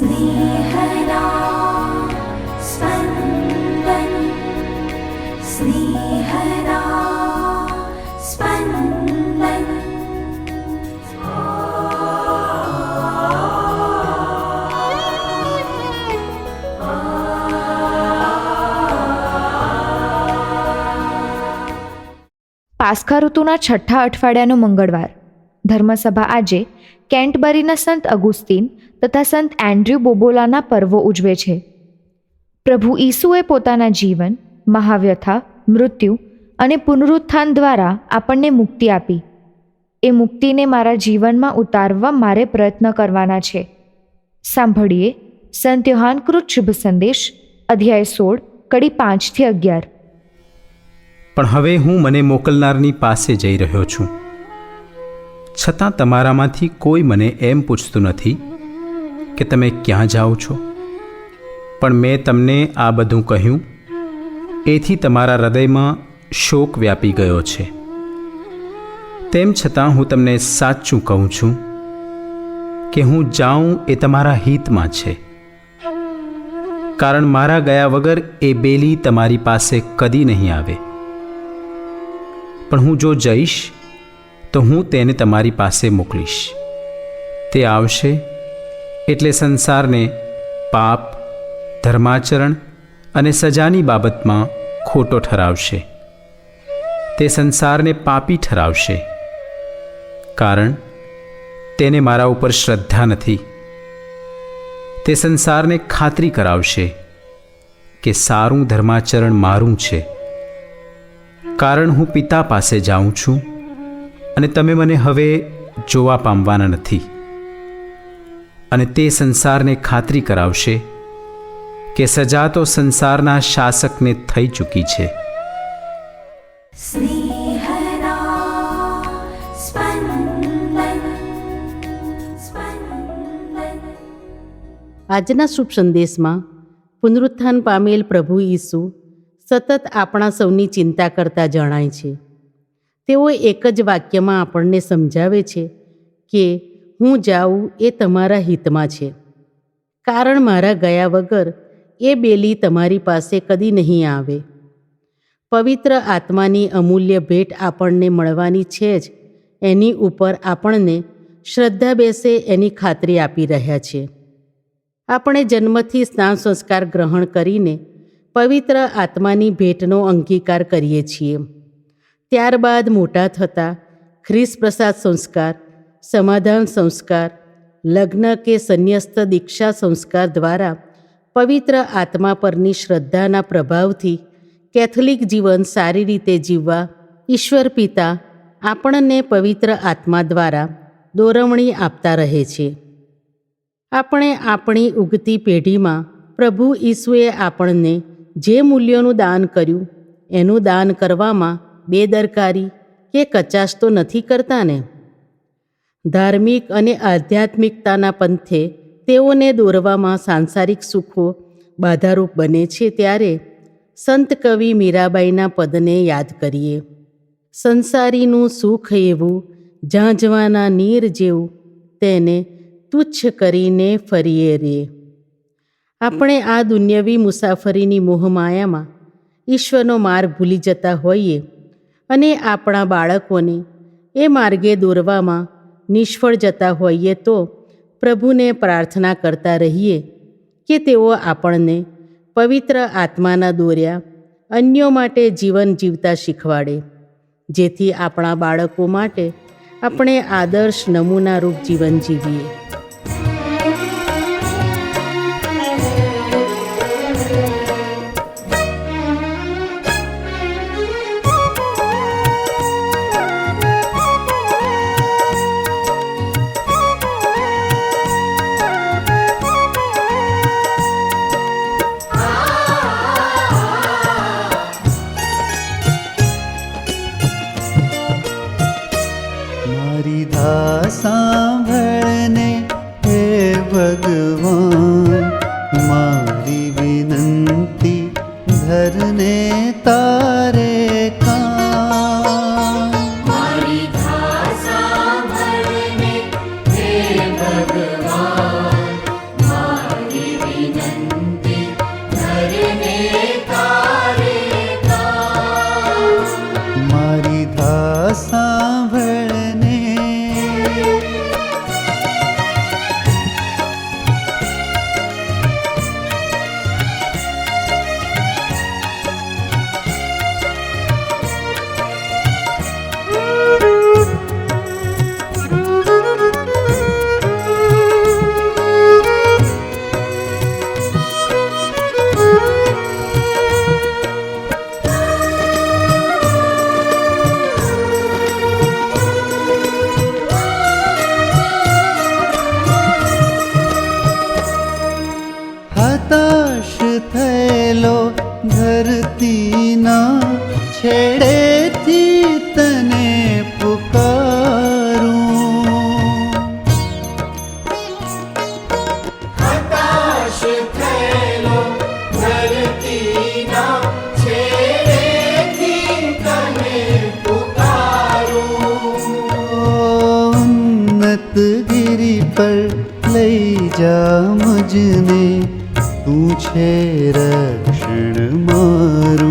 स्नेहदा स्पन्दन् स्नेहदा स्पन्दन् પાસ્ખા ઋતુના છઠ્ઠા અઠવાડિયાનો મંગળવાર ધર્મસભા આજે કેન્ટબરીના સંત અગુસ્તીન તથા સંત એન્ડ્રુ બોબોલાના પર્વો ઉજવે છે. પ્રભુ ઈસુએ પોતાના જીવન, મહાવ્યથા, મૃત્યુ અને પુનરુત્થાન દ્વારા આપણને મુક્તિ આપી. એ મુક્તિને મારા જીવનમાં ઉતારવા મારે પ્રયત્ન કરવાના છે. સાંભળીએ સંત યોહાનકૃત શુભ સંદેશ, અધ્યાય સોળ, કડી પાંચથી અગિયાર. પણ હવે હું મને મોકલનારની પાસે જઈ રહ્યો છું. છતાં તમારામાંથી કોઈ મને એમ પૂછતું નથી કે તમે ક્યાં જાઓ છો? પણ મેં તમને આ બધું કહ્યું, એથી તમારા હૃદયમાં શોક વ્યાપી ગયો છે. તેમ છતાં હું તમને સાચું કહું છું કે હું જાઉં એ તમારા હિતમાં છે. કારણ મારા ગયા વગર એ બેલી તમારી પાસે કદી નહીં આવે. પણ હું જો જઈશ, તો હું તેને તમારી પાસે મોકલીશ. તે આવશે એટલે સંસારને પાપ, ધર્માચરણ અને સજાની બાબતમાં ખોટો ઠરાવશે. તે સંસારને પાપી ઠરાવશે. કારણ, તેને મારા ઉપર શ્રદ્ધા નથી. તે સંસારને ખાતરી કરાવશે કે સારું ધર્માચરણ મારું છે. કારણ, હું પિતા પાસે જાઉં છું અને તમે મને હવે જોવા પામવાના નથી. અને તે સંસારને ખાતરી કરાવશે કે સજા તો સંસારના શાસકને થઈ ચૂકી છે. આજના શુભ સંદેશમાં પુનરુત્થાન પામેલ પ્રભુ ઈસુ સતત આપણા સૌની ચિંતા કરતા જણાય છે. તેઓ એક જ વાક્યમાં આપણને સમજાવે છે કે હું જાઉં એ તમારા હિતમાં છે. કારણ મારા ગયા વગર એ બેલી તમારી પાસે કદી નહીં આવે. પવિત્ર આત્માની અમૂલ્ય ભેટ આપણને મળવાની છે જ. એની ઉપર આપણને શ્રદ્ધા બેસે એની ખાતરી આપી રહ્યા છે. આપણે જન્મથી સ્નાન સંસ્કાર ગ્રહણ કરીને પવિત્ર આત્માની ભેટનો અંગીકાર કરીએ છીએ. ત્યારબાદ મોટા થતાં ખ્રિસ પ્રસાદ સંસ્કાર સમાધાન સંસ્કાર, લગ્ન કે સંન્યસ્ત દીક્ષા સંસ્કાર દ્વારા પવિત્ર આત્મા પરની શ્રદ્ધાના પ્રભાવથી કેથલિક જીવન સારી રીતે જીવવા ઈશ્વર પિતા આપણને પવિત્ર આત્મા દ્વારા દોરવણી આપતા રહે છે. આપણે આપણી ઉગતી પેઢીમાં પ્રભુ ઈસુએ આપણને જે મૂલ્યોનું દાન કર્યું, એનું દાન કરવામાં બેદરકારી કે કચાશ તો નથી કરતા ને? ધાર્મિક અને આધ્યાત્મિકતાના પંથે તેઓને દોરવામાં સાંસારિક સુખો બાધારૂપ બને છે ત્યારે સંત કવિ મીરાબાઈના પદને યાદ કરીએ. સંસારીનું સુખ એવું, ઝાંઝવાના નીર જેવું, તેને તુચ્છ કરીને ફરીએ રે. આપણે આ દુન્યવી મુસાફરીની મોહમાયામાં ઈશ્વરનો માર્ગ ભૂલી જતા હોઈએ અને આપણા બાળકોને એ માર્ગે દોરવામાં નિષ્ફળ જતા હોઈએ તો પ્રભુને પ્રાર્થના કરતા રહીએ કે તેઓ આપણને પવિત્ર આત્માના દોર્યા અન્યો માટે જીવન જીવતા શીખવાડે, જેથી આપણા બાળકો માટે આપણે આદર્શ નમૂનારૂપ જીવન જીવીએ. પર લઈ જા મજને. તું છે રક્ષણ મારું.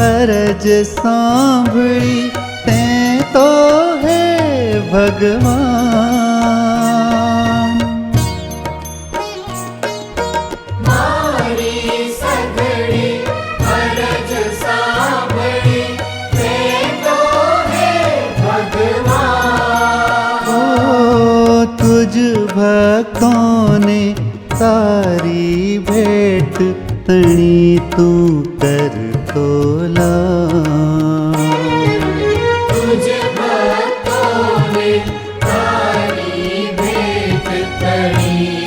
અરજ સાંભળી તે તો હે ભગવાન. ઓ તુજ ભક્તોને તારી ભેટ તણી મારી